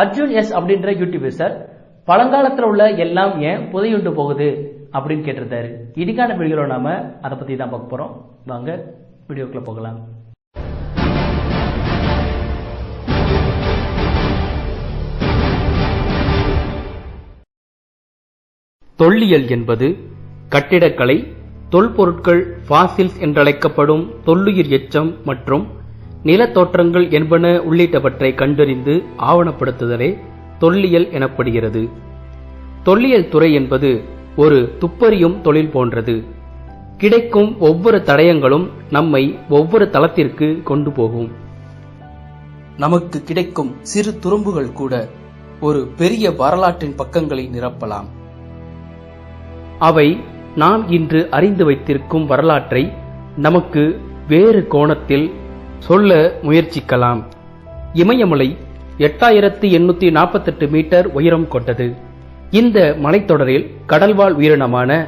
Arjun S அப்படின்ற YouTuber sir பழங்காலத்தில் உள்ள எல்லாம் ஏன் புதையுண்டு போகுது அப்படின்னு கேட்டிருந்தாரு. இதுக்கான வீடியோவில் நாம அதை பத்தி தான் பார்க்க போறோம். வாங்க வீடியோக்குள்ள போகலாம். தொல்லியல் என்பது கட்டிடக்கலை தொல்பொருட்கள் ஃபாசில்ஸ் என்றழைக்கப்படும் தொல்லுயிர் எச்சம் மற்றும் நிலத்தோற்றங்கள் என்பன உள்ளிட்டவற்றை கண்டறிந்து ஆவணப்படுத்துதலே தொல்லியல் எனப்படுகிறது. தொல்லியல் துறை என்பது ஒரு துப்பறியும் தொழில் போன்றது. கிடைக்கும் ஒவ்வொரு தடயங்களும் நம்மை ஒவ்வொரு தளத்திற்கு கொண்டு போகும். நமக்கு கிடைக்கும் சிறு துரும்புகள் கூட ஒரு பெரிய வரலாற்றின் பக்கங்களை நிரப்பலாம். அவை நாம் இன்று அறிந்து வைத்திருக்கும் வரலாற்றை நமக்கு வேறு கோணத்தில் சொல்ல முயற்சிக்கலாம். இமயமலை எட்டாயிரத்து எண்ணூத்தி நாற்பத்தெட்டு மீட்டர் உயரம் கொண்டது. இந்த மலைத்தொடரில் கடல்வாழ் உயிரினமான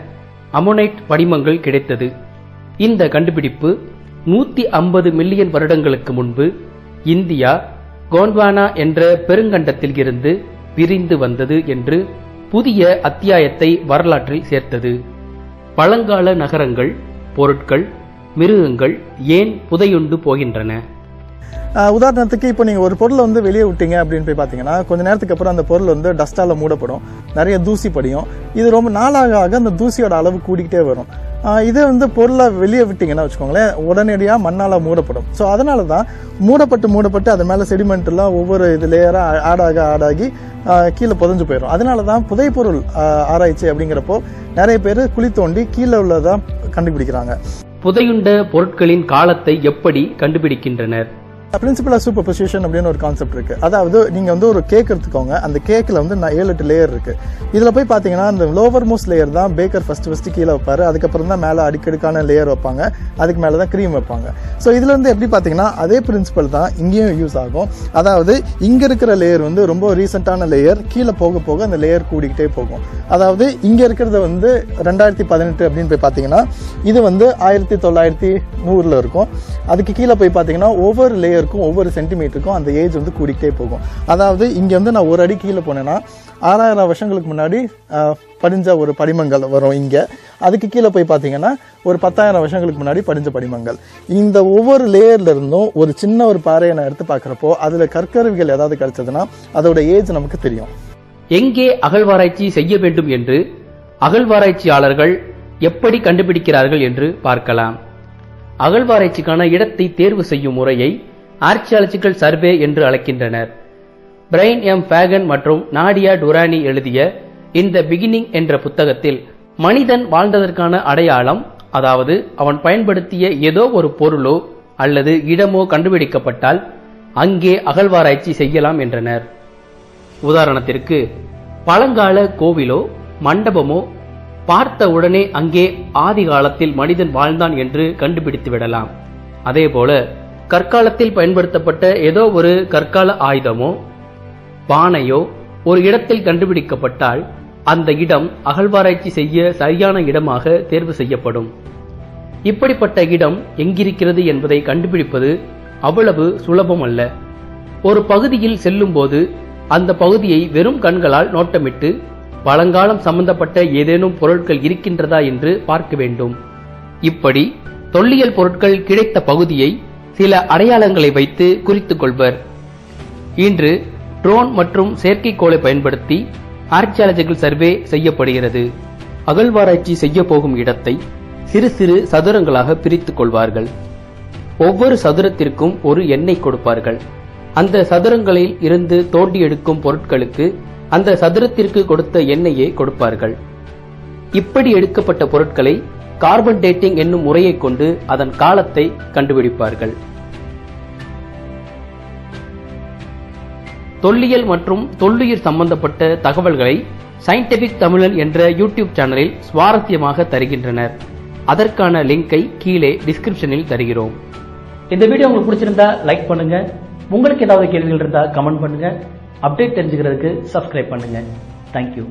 அமோனைட் படிமங்கள் கிடைத்தது. இந்த கண்டுபிடிப்பு நூத்தி ஐம்பது மில்லியன் வருடங்களுக்கு முன்பு இந்தியா கோண்ட்வானா என்ற பெருங்கண்டத்தில் இருந்து பிரிந்து வந்தது என்று புதிய அத்தியாயத்தை வரலாற்றில் சேர்த்தது. பழங்கால நகரங்கள் பொருட்கள் மிருகங்கள் ஏன் புதையுண்டு போகின்றன? உதாரணத்துக்கு இப்போ நீங்கள் ஒரு பொருளை வந்து வெளியே விட்டீங்க அப்படின்னு போய் பார்த்தீங்கன்னா கொஞ்ச நேரத்துக்கு அப்புறம் அந்த பொருள் வந்து டஸ்ட்டால் மூடப்படும். நிறைய தூசி படியும். இது ரொம்ப நாளாக ஆக அந்த தூசியோட அளவு கூடிக்கிட்டே வரும். இதே வந்து பொருளை வெளியே விட்டீங்கன்னா வச்சுக்கோங்களேன் உடனடியாக மண்ணால் மூடப்படும். ஸோ அதனால தான் மூடப்பட்டு மூடப்பட்டு அது மேலே செடிமெண்ட்லாம் ஒவ்வொரு இது லேயராக ஆடாக ஆடாகி கீழே புதைஞ்சு போயிடும் அதனால தான் புதைப்பொருள் ஆராய்ச்சி அப்படிங்கிறப்போ நிறைய பேர் குழி தோண்டி கீழே உள்ளதான் கண்டுபிடிக்கிறாங்க. புதையுண்ட பொருட்களின் காலத்தை எப்படி கண்டுபிடிக்கின்றனர்? பிரின்சிபல் ஆஃப் சூப்பர் பொசிஷன் அப்படின்னு ஒரு கான்செப்ட் இருக்கு. அதாவது நீங்க வந்து ஒரு கேக் எடுத்துக்கோங்க. அந்த கேக்ல வந்து நான் ஏழு எட்டு லேயர் இருக்கு. இதுல போய் பாத்தீங்கன்னா அந்த லோவர் மோஸ்ட் லேயர் தான் பேக்கர் ஃபர்ஸ்ட் ஃபர்ஸ்ட் கீழே வைப்பாரு. அதுக்கப்புறம் தான் மேல அடிக்கடுக்கான லேயர் வைப்பாங்க. அதுக்கு மேல தான் க்ரீம் வைப்பாங்க. ஸோ இதுல இருந்து எப்படி பாத்தீங்கன்னா அதே பிரின்சிபல் தான் இங்கேயும் யூஸ் ஆகும். அதாவது இங்க இருக்கிற லேயர் வந்து ரொம்ப ரீசெண்டான லேயர் கீழே போக போக அந்த லேயர் கூடிக்கிட்டே போகும். அதாவது இங்க இருக்கிறத வந்து ரெண்டாயிரத்தி பதினெட்டு அப்படின்னு போய் பாத்தீங்கன்னா இது வந்து ஆயிரத்தி தொள்ளாயிரத்தி நூறுல இருக்கும். அதுக்கு கீழே போய் பாத்தீங்கன்னா ஒவ்வொரு லேயர் இயருக்கும் ஒவ்வொரு சென்டிமீட்டருக்கும் அந்த ஏஜ் வந்து கூடிக்கிட்டே போகும். அதாவது இங்கே வந்து நான் ஒரு அடி கீழே போனேன்னா ஆறாயிரம் வருஷங்களுக்கு முன்னாடி படிஞ்ச ஒரு படிமங்கள் வரும் இங்க. அதுக்கு கீழே போய் பார்த்தீங்கன்னா ஒரு பத்தாயிரம் வருஷங்களுக்கு முன்னாடி படிஞ்ச படிமங்கள். இந்த ஒவ்வொரு லேயர்ல இருந்தும் ஒரு சின்ன ஒரு பாறையை நான் எடுத்து பார்க்குறப்போ அதுல கற்கருவிகள் ஏதாவது கிடைச்சதுன்னா அதோட ஏஜ் நமக்கு தெரியும். எங்கே அகழ்வாராய்ச்சி செய்ய வேண்டும் என்று அகழ்வாராய்ச்சியாளர்கள் எப்படி கண்டுபிடிக்கிறார்கள் என்று பார்க்கலாம். அகழ்வாராய்ச்சிக்கான இடத்தை தேர்வு செய்யும் முறையை ஆர்ச்சியாலஜிக்கல் சர்வே என்று அழைக்கின்றனர். பிரைன் எம் ஃபேகன் மற்றும் நாடியா டுரானி எழுதிய இந்த பிகினிங் என்ற புத்தகத்தில் மனிதன் வாழ்ந்ததற்கான அடையாளம் அதாவது அவன் பயன்படுத்திய ஏதோ ஒரு பொருளோ அல்லது இடமோ கண்டுபிடிக்கப்பட்டால் அங்கே அகழ்வாராய்ச்சி செய்யலாம் என்றனர். உதாரணத்திற்கு பழங்கால கோவிலோ மண்டபமோ பார்த்த உடனே அங்கே ஆதி காலத்தில் மனிதன் வாழ்ந்தான் என்று கண்டுபிடித்து விடலாம் அதேபோல கற்காலத்தில் பயன்படுத்தப்பட்ட ஏதோ ஒரு கற்கால ஆயுதமோ பானையோ ஒரு இடத்தில் கண்டுபிடிக்கப்பட்டால் அந்த இடம் அகழ்வாராய்ச்சி செய்ய சரியான இடமாக தேர்வு செய்யப்படும். இப்படிப்பட்ட இடம் எங்கிருக்கிறது என்பதை கண்டுபிடிப்பது அவ்வளவு சுலபம் அல்ல ஒரு பகுதியில் செல்லும்போது அந்த பகுதியை வெறும் கண்களால் நோட்டமிட்டு பழங்காலம் சம்பந்தப்பட்ட ஏதேனும் பொருட்கள் இருக்கின்றதா என்று பார்க்க வேண்டும். இப்படி தொல்லியல் பொருட்கள் கிடைத்த பகுதியை சில அடையாளங்களை வைத்து குறித்துக் கொள்வர். இன்று ட்ரோன் மற்றும் செயற்கைக்கோளை பயன்படுத்தி ஆர்கியாலஜிக்கல் சர்வே செய்யப்படுகிறது. அகழ்வாராய்ச்சி செய்ய போகும் இடத்தை சிறு சிறு சதுரங்களாக பிரித்துக் கொள்வார்கள். ஒவ்வொரு சதுரத்திற்கும் ஒரு எண்ணெய் கொடுப்பார்கள். அந்த சதுரங்களில் இருந்து தோண்டி எடுக்கும் பொருட்களுக்கு அந்த சதுரத்திற்கு கொடுத்த எண்ணெயை கொடுப்பார்கள். இப்படி எடுக்கப்பட்ட பொருட்களை கார்பன் டேட்டிங் என்னும் முறையை கொண்டு அதன் காலத்தை கண்டுபிடிப்பார்கள். தொல்லியல் மற்றும் தொல்லுயிர் சம்பந்தப்பட்ட தகவல்களை சயின்டிபிக் தமிழன் என்ற யூடியூப் சேனலில் சுவாரஸ்யமாக தருகின்றனர். அதற்கான லிங்கை கீழே டிஸ்கிரிப்ஷனில் தருகிறோம். இந்த வீடியோ உங்களுக்கு பிடிச்சிருந்தா லைக் பண்ணுங்க. உங்களுக்கு ஏதாவது கேள்விகள் இருந்தால் கமெண்ட் பண்ணுங்க. அப்டேட் தெரிஞ்சுக்கிறதுக்கு சப்ஸ்கிரைப் பண்ணுங்க. தேங்க்யூ